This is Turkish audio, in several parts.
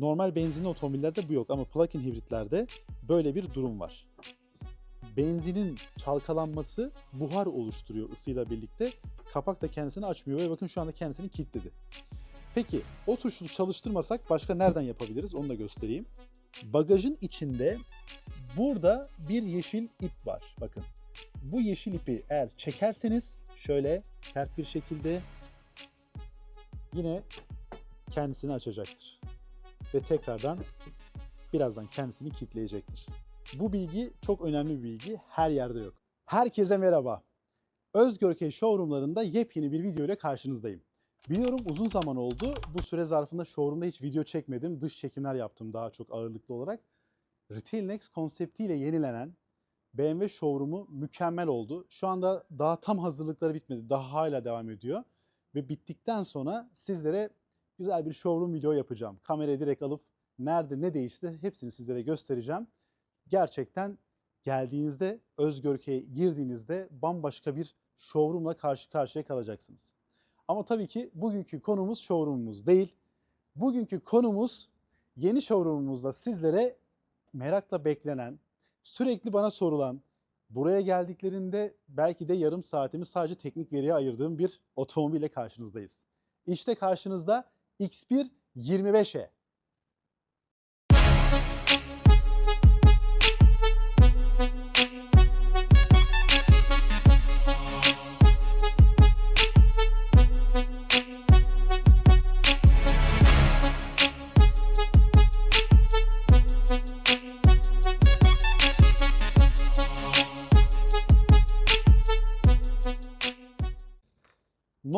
Normal benzinli otomobillerde bu yok ama plug-in hibritlerde böyle bir durum var. Benzinin çalkalanması buhar oluşturuyor ısıyla birlikte. Kapak da kendisini açmıyor ve bakın şu anda kendisini kilitledi. Peki o tuşu çalıştırmasak başka nereden yapabiliriz onu da göstereyim. Bagajın içinde burada bir yeşil ip var. Bakın bu yeşil ipi eğer çekerseniz şöyle sert bir şekilde yine kendisini açacaktır. Ve tekrardan birazdan kendisini kilitleyecektir. Bu bilgi çok önemli bir bilgi. Her yerde yok. Herkese merhaba. Özgörkey showroomlarında yepyeni bir video ile karşınızdayım. Biliyorum uzun zaman oldu. Bu süre zarfında showroomda hiç video çekmedim. Dış çekimler yaptım daha çok ağırlıklı olarak. Retail Next konseptiyle yenilenen BMW showroom'u mükemmel oldu. Şu anda daha tam hazırlıkları bitmedi. Daha hala devam ediyor. Ve bittikten sonra sizlere güzel bir showroom video yapacağım. Kamerayı direkt alıp nerede ne değişti hepsini sizlere göstereceğim. Gerçekten geldiğinizde Özgörke'ye girdiğinizde bambaşka bir showroom'la karşı karşıya kalacaksınız. Ama tabii ki bugünkü konumuz showroom'umuz değil. Bugünkü konumuz yeni showroom'umuzda sizlere merakla beklenen, sürekli bana sorulan, buraya geldiklerinde belki de yarım saatimi sadece teknik veriye ayırdığım bir otomobille karşınızdayız. İşte karşınızda X1 25E.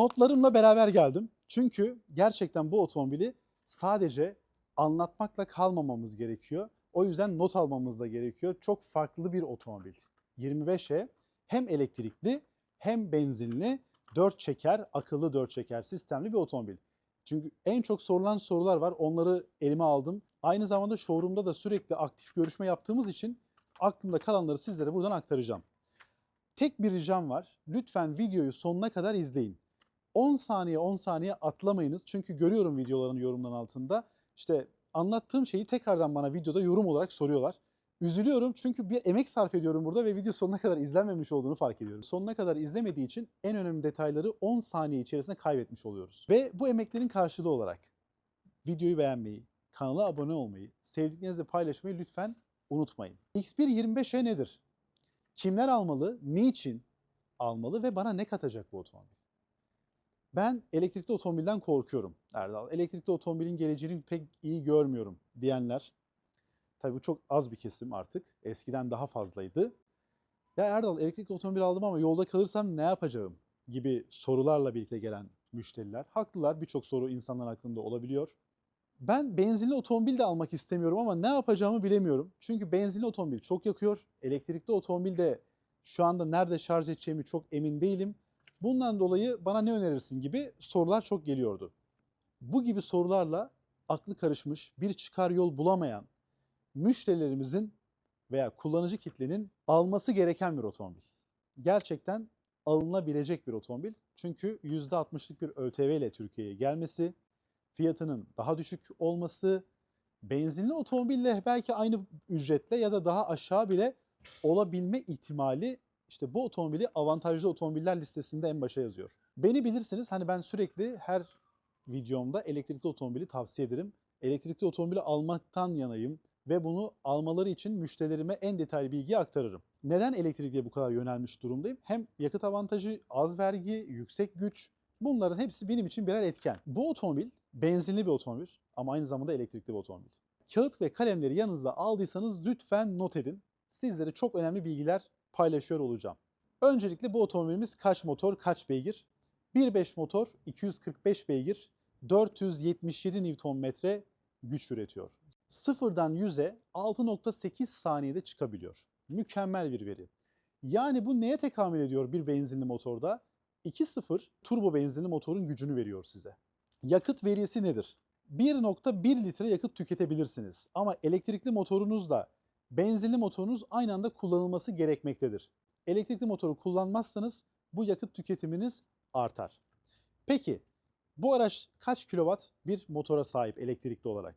Notlarımla beraber geldim. Çünkü gerçekten bu otomobili sadece anlatmakla kalmamamız gerekiyor. O yüzden not almamız da gerekiyor. Çok farklı bir otomobil. 25'e hem elektrikli hem benzinli 4 çeker, akıllı 4 çeker sistemli bir otomobil. Çünkü en çok sorulan sorular var. Onları elime aldım. Aynı zamanda showroom'da da sürekli aktif görüşme yaptığımız için aklımda kalanları sizlere buradan aktaracağım. Tek bir ricam var. Lütfen videoyu sonuna kadar izleyin. 10 saniye 10 saniye atlamayınız. Çünkü görüyorum videoların yorumların altında. İşte anlattığım şeyi tekrardan bana videoda yorum olarak soruyorlar. Üzülüyorum çünkü bir emek sarf ediyorum burada ve video sonuna kadar izlenmemiş olduğunu fark ediyorum. Sonuna kadar izlemediği için en önemli detayları 10 saniye içerisinde kaybetmiş oluyoruz. Ve bu emeklerin karşılığı olarak videoyu beğenmeyi, kanala abone olmayı, sevdiklerinizle paylaşmayı lütfen unutmayın. X1 25E nedir? Kimler almalı, niçin almalı ve bana ne katacak bu otomobil? Ben elektrikli otomobilden korkuyorum Erdal. Elektrikli otomobilin geleceğini pek iyi görmüyorum diyenler. Tabii bu çok az bir kesim artık. Eskiden daha fazlaydı. Ya Erdal elektrikli otomobil aldım ama yolda kalırsam ne yapacağım gibi sorularla birlikte gelen müşteriler. Haklılar birçok soru insanların aklında olabiliyor. Ben benzinli otomobil de almak istemiyorum ama ne yapacağımı bilemiyorum. Çünkü benzinli otomobil çok yakıyor. Elektrikli otomobil de şu anda nerede şarj edeceğimi çok emin değilim. Bundan dolayı bana ne önerirsin gibi sorular çok geliyordu. Bu gibi sorularla aklı karışmış, bir çıkar yol bulamayan müşterilerimizin veya kullanıcı kitlenin alması gereken bir otomobil. Gerçekten alınabilecek bir otomobil. Çünkü %60'lık bir ÖTV ile Türkiye'ye gelmesi, fiyatının daha düşük olması, benzinli otomobille belki aynı ücretle ya da daha aşağı bile olabilme ihtimali işte bu otomobili avantajlı otomobiller listesinde en başa yazıyor. Beni bilirsiniz hani ben sürekli her videomda elektrikli otomobili tavsiye ederim. Elektrikli otomobili almaktan yanayım ve bunu almaları için müşterilerime en detaylı bilgiyi aktarırım. Neden elektrikliye bu kadar yönelmiş durumdayım? Hem yakıt avantajı, az vergi, yüksek güç bunların hepsi benim için birer etken. Bu otomobil benzinli bir otomobil ama aynı zamanda elektrikli bir otomobil. Kağıt ve kalemleri yanınızda aldıysanız lütfen not edin. Sizlere çok önemli bilgiler paylaşıyor olacağım. Öncelikle bu otomobilimiz kaç motor, kaç beygir? 1.5 motor, 245 beygir, 477 Nm güç üretiyor. Sıfırdan 100'e 6.8 saniyede çıkabiliyor. Mükemmel bir veri. Yani bu neye tekamül ediyor bir benzinli motorda? 2.0 turbo benzinli motorun gücünü veriyor size. Yakıt verisi nedir? 1.1 litre yakıt tüketebilirsiniz ama elektrikli motorunuzla benzinli motorunuz aynı anda kullanılması gerekmektedir. Elektrikli motoru kullanmazsanız bu yakıt tüketiminiz artar. Peki bu araç kaç kilowatt bir motora sahip elektrikli olarak?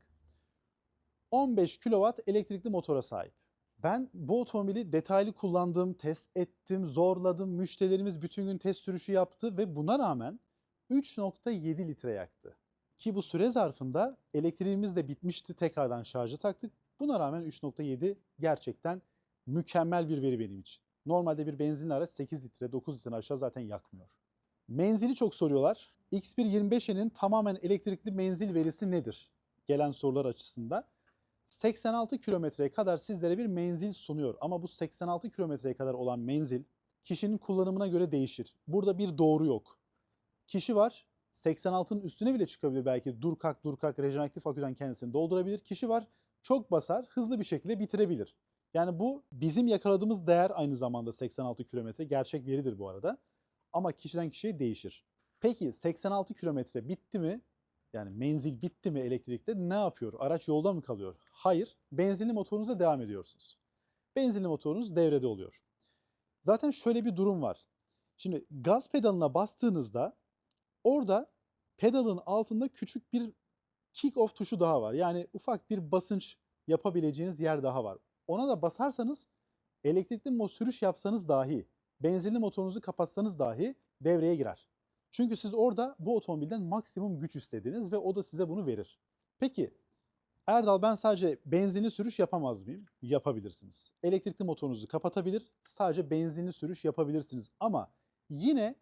15 kW elektrikli motora sahip. Ben bu otomobili detaylı kullandım, test ettim, zorladım. Müşterilerimiz bütün gün test sürüşü yaptı ve buna rağmen 3.7 litre yaktı. Ki bu süre zarfında elektriğimiz de bitmişti. Tekrardan şarjı taktık. Buna rağmen 3.7 gerçekten mükemmel bir veri benim için. Normalde bir benzinli araç 8 litre, 9 litre aşağı zaten yakmıyor. Menzili çok soruyorlar. X1 25'in tamamen elektrikli menzil verisi nedir? Gelen sorular açısından. 86 kilometreye kadar sizlere bir menzil sunuyor. Ama bu 86 kilometreye kadar olan menzil kişinin kullanımına göre değişir. Burada bir doğru yok. Kişi var 86'nın üstüne bile çıkabilir belki. Dur kalk dur kalk rejeneratif aküden kendisini doldurabilir. Kişi var çok basar hızlı bir şekilde bitirebilir. Yani bu bizim yakaladığımız değer aynı zamanda 86 kilometre. Gerçek veridir bu arada. Ama kişiden kişiye değişir. Peki 86 kilometre bitti mi? Yani menzil bitti mi elektrikte ne yapıyor? Araç yolda mı kalıyor? Hayır. Benzinli motorunuza devam ediyorsunuz. Benzinli motorunuz devrede oluyor. Zaten şöyle bir durum var. Şimdi gaz pedalına bastığınızda orada pedalın altında küçük bir kick off tuşu daha var. Yani ufak bir basınç yapabileceğiniz yer daha var. Ona da basarsanız elektrikli mo sürüş yapsanız dahi, benzinli motorunuzu kapatsanız dahi devreye girer. Çünkü siz orada bu otomobilden maksimum güç istediniz ve o da size bunu verir. Peki Erdal ben sadece benzinli sürüş yapamaz mıyım? Yapabilirsiniz. Elektrikli motorunuzu kapatabilir, sadece benzinli sürüş yapabilirsiniz. Ama yine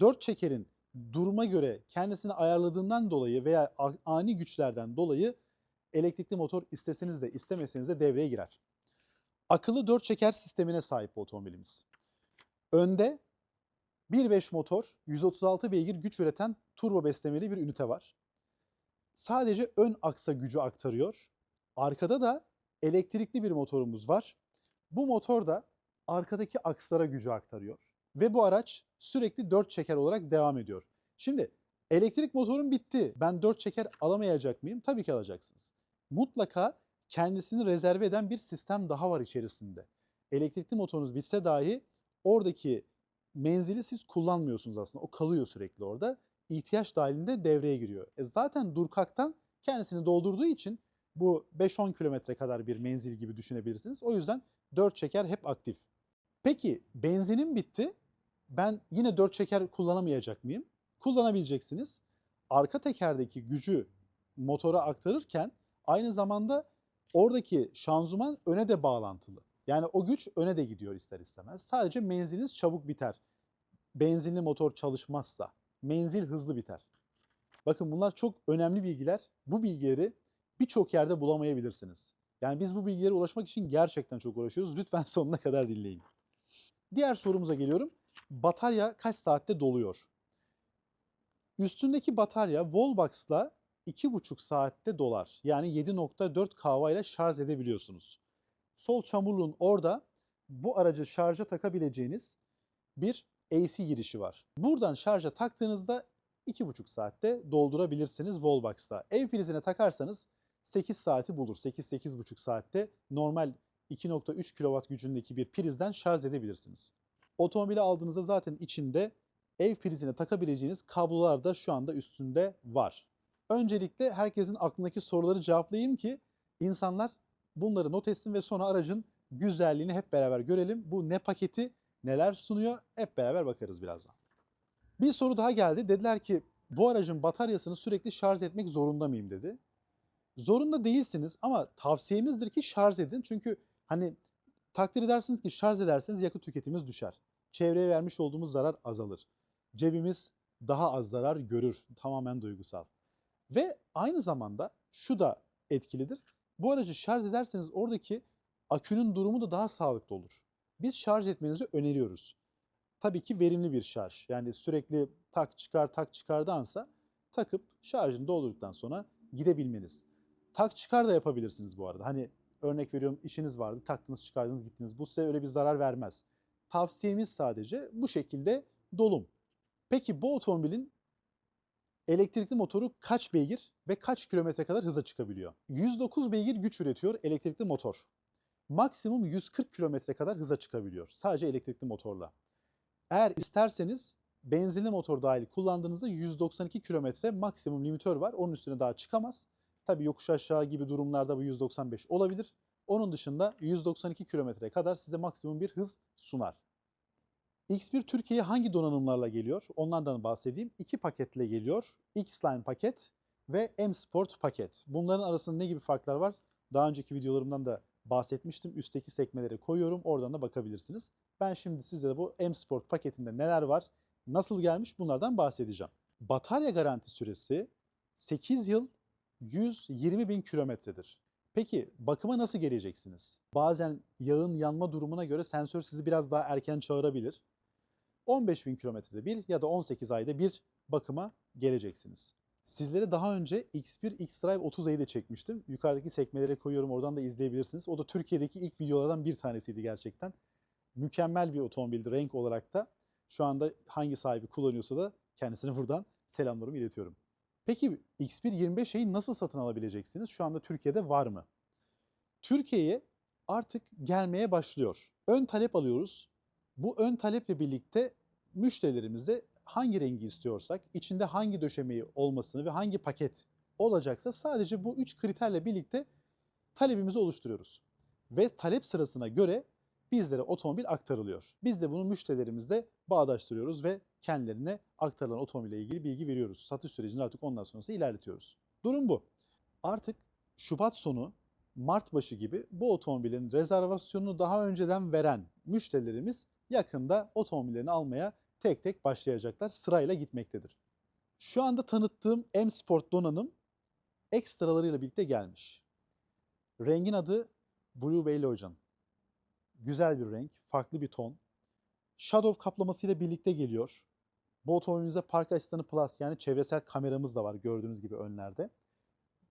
dört çekerin duruma göre kendisini ayarladığından dolayı veya ani güçlerden dolayı elektrikli motor isteseniz de istemeseniz de devreye girer. Akıllı dört çeker sistemine sahip otomobilimiz. Önde 1.5 motor, 136 beygir güç üreten turbo beslemeli bir ünite var. Sadece ön aksa gücü aktarıyor. Arkada da elektrikli bir motorumuz var. Bu motor da arkadaki akslara gücü aktarıyor. Ve bu araç sürekli 4 çeker olarak devam ediyor. Şimdi elektrik motorum bitti. Ben 4 çeker alamayacak mıyım? Tabii ki alacaksınız. Mutlaka kendisini rezerve eden bir sistem daha var içerisinde. Elektrikli motorunuz bitse dahi oradaki menzili siz kullanmıyorsunuz aslında. O kalıyor sürekli orada. İhtiyaç dahilinde devreye giriyor. E zaten Durkak'tan kendisini doldurduğu için bu 5-10 kilometre kadar bir menzil gibi düşünebilirsiniz. O yüzden 4 çeker hep aktif. Peki benzinim bitti. Ben yine 4 çeker kullanamayacak mıyım? Kullanabileceksiniz. Arka tekerdeki gücü motora aktarırken aynı zamanda oradaki şanzıman öne de bağlantılı. Yani o güç öne de gidiyor ister istemez. Sadece menziliniz çabuk biter. Benzinli motor çalışmazsa menzil hızlı biter. Bakın bunlar çok önemli bilgiler. Bu bilgileri birçok yerde bulamayabilirsiniz. Yani biz bu bilgilere ulaşmak için gerçekten çok uğraşıyoruz. Lütfen sonuna kadar dinleyin. Diğer sorumuza geliyorum. Batarya kaç saatte doluyor? Üstündeki batarya Wallbox'la 2,5 saatte dolar. Yani 7.4 kW ile şarj edebiliyorsunuz. Sol çamurluğun orada bu aracı şarja takabileceğiniz bir AC girişi var. Buradan şarja taktığınızda 2,5 saatte doldurabilirsiniz Wallbox'ta. Ev prizine takarsanız 8 saati bulur. 8-8,5 saatte normal 2.3 kW gücündeki bir prizden şarj edebilirsiniz. Otomobili aldığınızda zaten içinde ev prizine takabileceğiniz kablolar da şu anda üstünde var. Öncelikle herkesin aklındaki soruları cevaplayayım ki insanlar bunları not etsin ve sonra aracın güzelliğini hep beraber görelim. Bu ne paketi neler sunuyor hep beraber bakarız birazdan. Bir soru daha geldi. Dediler ki bu aracın bataryasını sürekli şarj etmek zorunda mıyım dedi. Zorunda değilsiniz ama tavsiyemizdir ki şarj edin. Çünkü hani takdir edersiniz ki şarj ederseniz yakıt tüketimimiz düşer. Çevreye vermiş olduğumuz zarar azalır. Cebimiz daha az zarar görür. Tamamen duygusal. Ve aynı zamanda şu da etkilidir. Bu aracı şarj ederseniz oradaki akünün durumu da daha sağlıklı olur. Biz şarj etmenizi öneriyoruz. Tabii ki verimli bir şarj. Yani sürekli tak çıkar tak çıkardansa takıp şarjını doldurduktan sonra gidebilmeniz. Tak çıkar da yapabilirsiniz bu arada. Hani örnek veriyorum işiniz vardı taktınız çıkardınız gittiniz. Bu size öyle bir zarar vermez. Tavsiyemiz sadece bu şekilde dolum. Peki bu otomobilin elektrikli motoru kaç beygir ve kaç kilometre kadar hıza çıkabiliyor? 109 beygir güç üretiyor elektrikli motor. Maksimum 140 kilometre kadar hıza çıkabiliyor sadece elektrikli motorla. Eğer isterseniz benzinli motor dahil kullandığınızda 192 kilometre maksimum limitör var. Onun üstüne daha çıkamaz. Tabii yokuş aşağı gibi durumlarda bu 195 olabilir. Onun dışında 192 kilometreye kadar size maksimum bir hız sunar. X1 Türkiye'ye hangi donanımlarla geliyor? Onlardan bahsedeyim. İki paketle geliyor. X-Line paket ve M-Sport paket. Bunların arasında ne gibi farklar var? Daha önceki videolarımdan da bahsetmiştim. Üstteki sekmelere koyuyorum. Oradan da bakabilirsiniz. Ben şimdi size de bu M-Sport paketinde neler var, nasıl gelmiş bunlardan bahsedeceğim. Batarya garanti süresi 8 yıl 120 bin kilometredir. Peki bakıma nasıl geleceksiniz? Bazen yağın yanma durumuna göre sensör sizi biraz daha erken çağırabilir. 15 bin kilometrede bir ya da 18 ayda bir bakıma geleceksiniz. Sizlere daha önce X1 X-Drive 30'ayı da çekmiştim. Yukarıdaki sekmelere koyuyorum oradan da izleyebilirsiniz. O da Türkiye'deki ilk videolardan bir tanesiydi gerçekten. Mükemmel bir otomobildi renk olarak da. Şu anda hangi sahibi kullanıyorsa da kendisine buradan selamlarımı iletiyorum. Peki X1 25'i nasıl satın alabileceksiniz? Şu anda Türkiye'de var mı? Türkiye'ye artık gelmeye başlıyor. Ön talep alıyoruz. Bu ön taleple birlikte müşterilerimize hangi rengi istiyorsak, içinde hangi döşemeyi olmasını ve hangi paket olacaksa sadece bu üç kriterle birlikte talebimizi oluşturuyoruz. Ve talep sırasına göre bizlere otomobil aktarılıyor. Biz de bunu müşterilerimizle bağdaştırıyoruz ve kendilerine aktarılan otomobille ilgili bilgi veriyoruz. Satış sürecini artık ondan sonrası ilerletiyoruz. Durum bu. Artık Şubat sonu, Mart başı gibi bu otomobilin rezervasyonunu daha önceden veren müşterilerimiz yakında otomobillerini almaya tek tek başlayacaklar. Sırayla gitmektedir. Şu anda tanıttığım M Sport donanım ekstralarıyla birlikte gelmiş. Rengin adı Blue Bay Lojan. Güzel bir renk, farklı bir ton. Shadow kaplamasıyla birlikte geliyor. Bu otomobilimizde Park Asistanı Plus yani çevresel kameramız da var gördüğünüz gibi önlerde.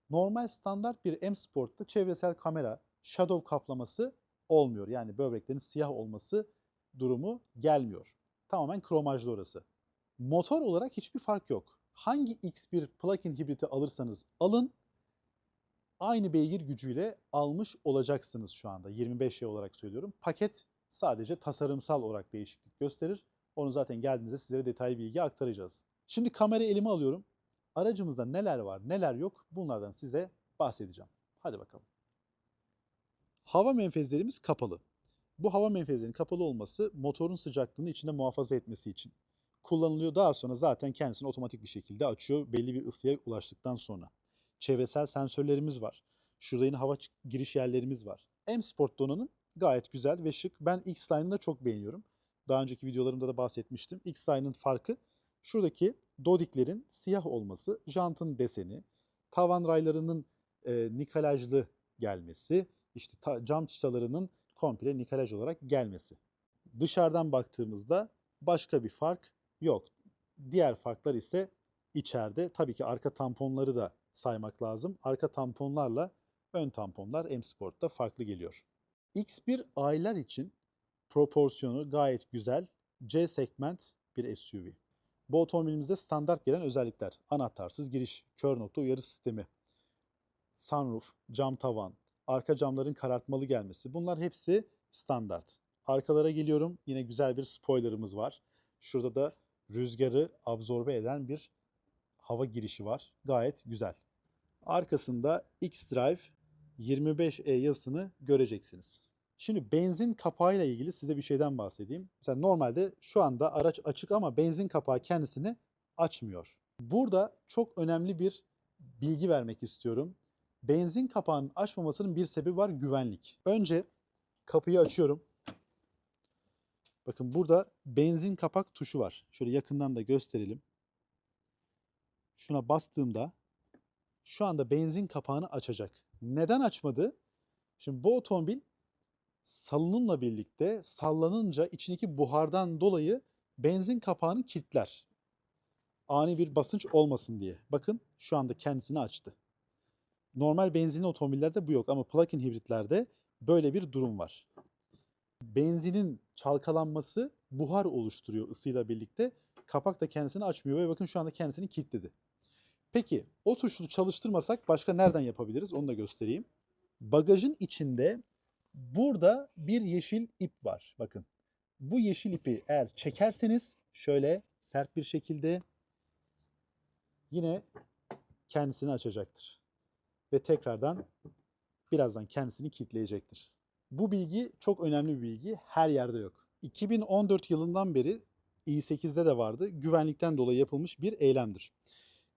Normal standart bir M Sport'ta çevresel kamera, shadow kaplaması olmuyor. Yani böbreklerin siyah olması durumu gelmiyor. Tamamen kromajlı orası. Motor olarak hiçbir fark yok. Hangi X1 plug-in hibriti alırsanız alın aynı beygir gücüyle almış olacaksınız şu anda. 25 olarak söylüyorum. Paket sadece tasarımsal olarak değişiklik gösterir. Onu zaten geldiğinizde sizlere detaylı bilgi aktaracağız. Şimdi kamera elime alıyorum. Aracımızda neler var, neler yok bunlardan size bahsedeceğim. Hadi bakalım. Hava menfezlerimiz kapalı. Bu hava menfezlerinin kapalı olması motorun sıcaklığını içinde muhafaza etmesi için kullanılıyor. Daha sonra zaten kendisini otomatik bir şekilde açıyor belli bir ısıya ulaştıktan sonra. Çevresel sensörlerimiz var. Şurada yine hava giriş yerlerimiz var. M Sport donanım gayet güzel ve şık. Ben X-Line'ı da çok beğeniyorum. Daha önceki videolarımda da bahsetmiştim. X-Line'ın farkı şuradaki dodiklerin siyah olması, jantın deseni, tavan raylarının e, nikelajlı gelmesi, işte ta, cam çıtalarının komple nikelaj olarak gelmesi. Dışarıdan baktığımızda başka bir fark yok. Diğer farklar ise içeride. Tabii ki arka tamponları da saymak lazım. Arka tamponlarla ön tamponlar M Sport'ta farklı geliyor. X1 aileler için proporsiyonu gayet güzel. C segment bir SUV. Bu otomobilimizde standart gelen özellikler. Anahtarsız giriş, kör nokta uyarı sistemi, sunroof, cam tavan, arka camların karartmalı gelmesi. Bunlar hepsi standart. Arkalara geliyorum. Yine güzel bir spoilerımız var. Şurada da rüzgarı absorbe eden bir hava girişi var. Gayet güzel. Arkasında X-Drive 25E yazısını göreceksiniz. Şimdi benzin kapağıyla ilgili size bir şeyden bahsedeyim. Mesela normalde şu anda araç açık ama benzin kapağı kendisini açmıyor. Burada çok önemli bir bilgi vermek istiyorum. Benzin kapağının açmamasının bir sebebi var güvenlik. Önce kapıyı açıyorum. Bakın burada benzin kapak tuşu var. Şöyle yakından da gösterelim. Şuna bastığımda şu anda benzin kapağını açacak. Neden açmadı? Şimdi bu otomobil salınımla birlikte sallanınca içindeki buhardan dolayı benzin kapağını kilitler. Ani bir basınç olmasın diye. Bakın şu anda kendisini açtı. Normal benzinli otomobillerde bu yok ama plug-in hibritlerde böyle bir durum var. Benzinin çalkalanması buhar oluşturuyor ısıyla birlikte. Kapak da kendisini açmıyor ve bakın şu anda kendisini kilitledi. Peki o tuşu çalıştırmasak başka nereden yapabiliriz onu da göstereyim. Bagajın içinde burada bir yeşil ip var. Bakın bu yeşil ipi eğer çekerseniz şöyle sert bir şekilde yine kendisini açacaktır. ve tekrardan birazdan kendisini kilitleyecektir. Bu bilgi çok önemli bir bilgi. Her yerde yok. 2014 yılından beri i8'de de vardı. Güvenlikten dolayı yapılmış bir eylemdir.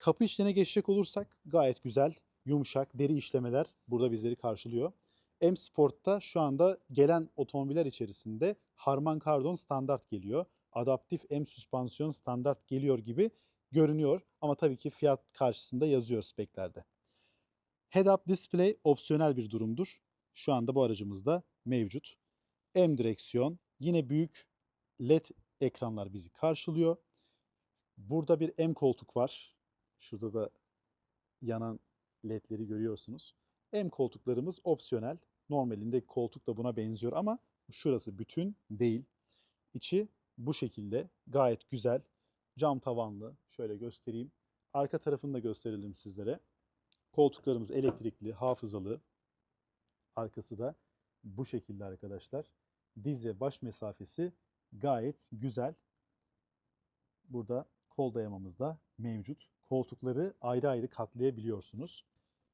Kapı işlerine geçecek olursak gayet güzel, yumuşak, deri işlemeler burada bizleri karşılıyor. M Sport'ta şu anda gelen otomobiller içerisinde Harman Kardon standart geliyor. Adaptif M süspansiyon standart geliyor gibi görünüyor ama tabii ki fiyat karşısında yazıyor speklerde. Head-up display opsiyonel bir durumdur. Şu anda bu aracımızda mevcut. M direksiyon, yine büyük LED ekranlar bizi karşılıyor. Burada bir M koltuk var. Şurada da yanan ledleri görüyorsunuz. M koltuklarımız opsiyonel. Normalinde koltuk da buna benziyor ama şurası bütün değil. İçi bu şekilde gayet güzel. Cam tavanlı. Şöyle göstereyim. Arka tarafını da gösterelim sizlere. Koltuklarımız elektrikli, hafızalı. Arkası da bu şekilde arkadaşlar. Diz ve baş mesafesi gayet güzel. Burada kol dayamamız da mevcut. Koltukları ayrı ayrı katlayabiliyorsunuz.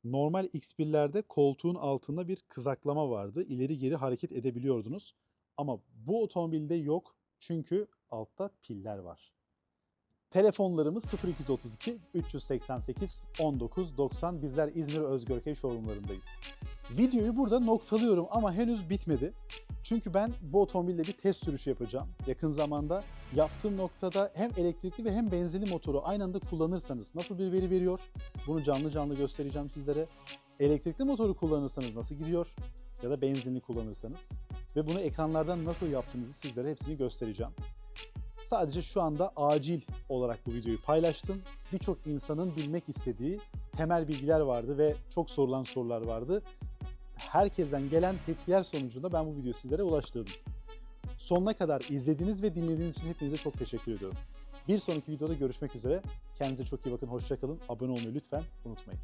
Normal X1'lerde koltuğun altında bir kızaklama vardı. İleri geri hareket edebiliyordunuz. Ama bu otomobilde yok çünkü altta piller var. Telefonlarımız 0232 388 19 90. Bizler İzmir Özgörkey showroomlarındayız. Videoyu burada noktalıyorum ama henüz bitmedi. Çünkü ben bu otomobille bir test sürüşü yapacağım. Yakın zamanda yaptığım noktada hem elektrikli ve hem benzinli motoru aynı anda kullanırsanız nasıl bir veri veriyor? Bunu canlı canlı göstereceğim sizlere. Elektrikli motoru kullanırsanız nasıl gidiyor? Ya da benzinli kullanırsanız. Ve bunu ekranlardan nasıl yaptığınızı sizlere hepsini göstereceğim. Sadece şu anda acil olarak bu videoyu paylaştım. Birçok insanın bilmek istediği temel bilgiler vardı ve çok sorulan sorular vardı. Herkesten gelen tepkiler sonucunda ben bu videoyu sizlere ulaştırdım. Sonuna kadar izlediğiniz ve dinlediğiniz için hepinize çok teşekkür ediyorum. Bir sonraki videoda görüşmek üzere. Kendinize çok iyi bakın, hoşçakalın. Abone olmayı lütfen unutmayın.